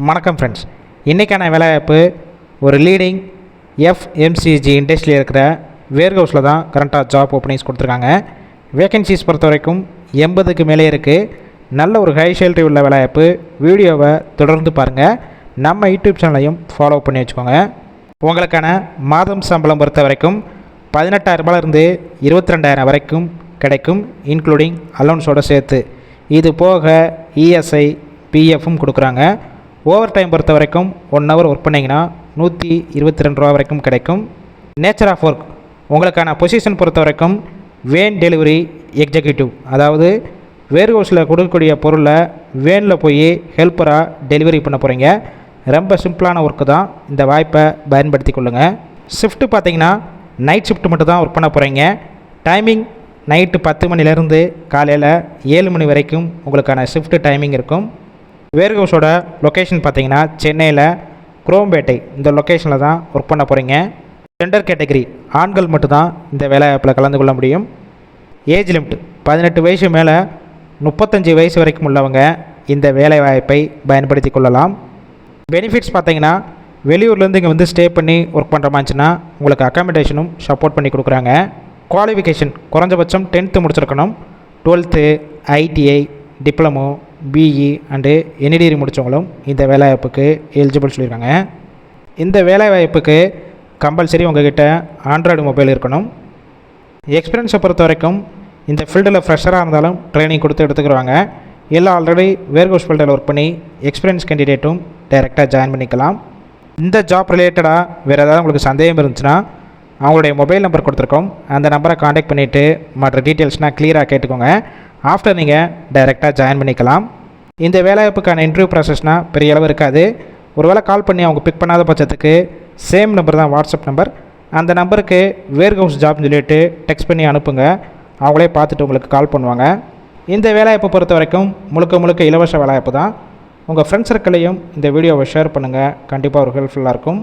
வணக்கம் ஃப்ரெண்ட்ஸ் இன்றைக்கான வேலைவாய்ப்பு ஒரு லீடிங் எஃப்எம்சிஜி இண்டஸ்ட்ரியில் இருக்கிற வேர்ஹவுஸில் தான் கரண்ட்டாக ஜாப் ஓப்பனிங்ஸ் கொடுத்துருக்காங்க. வேகன்சிஸ் பொறுத்த வரைக்கும் எண்பதுக்கு மேலே இருக்குது நல்ல ஒரு ஹை சேலரி உள்ள வேலைவாய்ப்பு. வீடியோவை தொடர்ந்து பாருங்கள் நம்ம யூடியூப் சேனலையும் ஃபாலோ பண்ணி வச்சுக்கோங்க. உங்களுக்கான மாதம் சம்பளம் பொறுத்த வரைக்கும் பதினெட்டாயிரரூபாலேருந்து இருபத்தி ரெண்டாயிரம் வரைக்கும் கிடைக்கும் இன்க்ளூடிங் அலௌன்ஸோடு சேர்த்து. இது போக இஎஸ்ஐ பிஎஃப்பும் கொடுக்குறாங்க. ஓவர் டைம் பொறுத்த வரைக்கும் ஒன் ஹவர் ஒர்க் பண்ணிங்கன்னா நூற்றி இருபத்தி ரெண்டு ரூபா வரைக்கும் கிடைக்கும். நேச்சர் ஆஃப் ஒர்க் உங்களுக்கான பொசிஷன் பொறுத்த வரைக்கும் வேன் டெலிவரி எக்ஸிக்யூட்டிவ் அதாவது வேர்ஹவுஸில் கொடுக்கக்கூடிய பொருளை வேனில் போய் ஹெல்ப்பராக டெலிவரி பண்ண போகிறீங்க ரொம்ப சிம்பிளான ஒர்க்கு தான். இந்த வாய்ப்பை பயன்படுத்தி கொள்ளுங்கள் ஷிஃப்ட்டு பார்த்தீங்கன்னா நைட் ஷிஃப்ட் மட்டும் தான் ஒர்க் பண்ண போகிறீங்க டைமிங் நைட்டு பத்து மணிலேருந்து காலையில் ஏழு மணி வரைக்கும் உங்களுக்கான ஷிஃப்ட்டு டைமிங் இருக்கும். வேர்ஹவுஸோட லொக்கேஷன் பார்த்தீங்கன்னா சென்னையில் குரோம்பேட்டை இந்த லொக்கேஷனில் தான் ஒர்க் பண்ண போகிறீங்க ஜெண்டர் கேட்டகரி ஆண்கள் மட்டும்தான் இந்த வேலைவாய்ப்பில் கலந்து கொள்ள முடியும். ஏஜ் லிமிட் பதினெட்டு வயசு மேலே முப்பத்தஞ்சு வயசு வரைக்கும் உள்ளவங்க இந்த வேலைவாய்ப்பை பயன்படுத்தி கொள்ளலாம். பெனிஃபிட்ஸ் பார்த்தீங்கன்னா வெளியூர்லேருந்து இங்கே வந்து ஸ்டே பண்ணி ஒர்க் பண்ணுற மாதிரிச்சுன்னா உங்களுக்கு அக்காமடேஷனும் சப்போர்ட் பண்ணி கொடுக்குறாங்க. குவாலிஃபிகேஷன் குறைஞ்சபட்சம் டென்த்து முடிச்சிருக்கணும். Twelfth ITI diploma BE and any degree முடித்தவங்களும் இந்த வேலைவாய்ப்புக்கு எலிஜிபிள் சொல்லியிருக்காங்க. இந்த வேலைவாய்ப்புக்கு கம்பல்சரி உங்ககிட்ட ஆண்ட்ராய்டு மொபைல் இருக்கணும். எக்ஸ்பீரியன்ஸை பொறுத்த வரைக்கும் இந்த ஃபீல்டில் ஃப்ரெஷராக இருந்தாலும் ட்ரைனிங் கொடுத்து எடுத்துக்கிறாங்க இல்லை ஆல்ரெடி வேர்கோஸ் ஃபீல்டில் ஒர்க் பண்ணி எக்ஸ்பீரியன்ஸ் கேண்டிடேட்டும் டைரெக்டாக ஜாயின் பண்ணிக்கலாம். இந்த ஜாப் ரிலேட்டடாக வேறு ஏதாவது உங்களுக்கு சந்தேகம் இருந்துச்சுன்னா அவங்களுடைய மொபைல் நம்பர் கொடுத்துருக்கோம். அந்த நம்பரை காண்டாக்ட் பண்ணிவிட்டு மற்ற டீட்டெயில்ஸ்னால் க்ளியராக கேட்டுக்கோங்க. ஆஃப்டர் நீங்கள் டைரெக்டாக ஜாயின் பண்ணிக்கலாம். இந்த வேலைவாய்ப்புக்கான இன்டர்வியூ ப்ராசஸ்னால் பெரிய அளவு இருக்காது. ஒருவேளை கால் பண்ணி அவங்க பிக் பண்ணாத பட்சத்துக்கு சேம் நம்பர் தான் வாட்ஸ்அப் நம்பர் அந்த நம்பருக்கு வேர் ஹவுஸ் ஜாப்னு சொல்லிட்டு டெக்ஸ்ட் பண்ணி அனுப்புங்க. அவங்களே பார்த்துட்டு உங்களுக்கு கால் பண்ணுவாங்க. இந்த வேலைவாய்ப்பை பொறுத்த வரைக்கும் முழுக்க முழுக்க இலவச வேலைவாய்ப்பு தான். உங்கள் ஃப்ரெண்ட்ஸ் சர்க்கிளையும் இந்த வீடியோவை ஷேர் பண்ணுங்கள் கண்டிப்பாக ஒரு ஹெல்ப்ஃபுல்லாக இருக்கும்.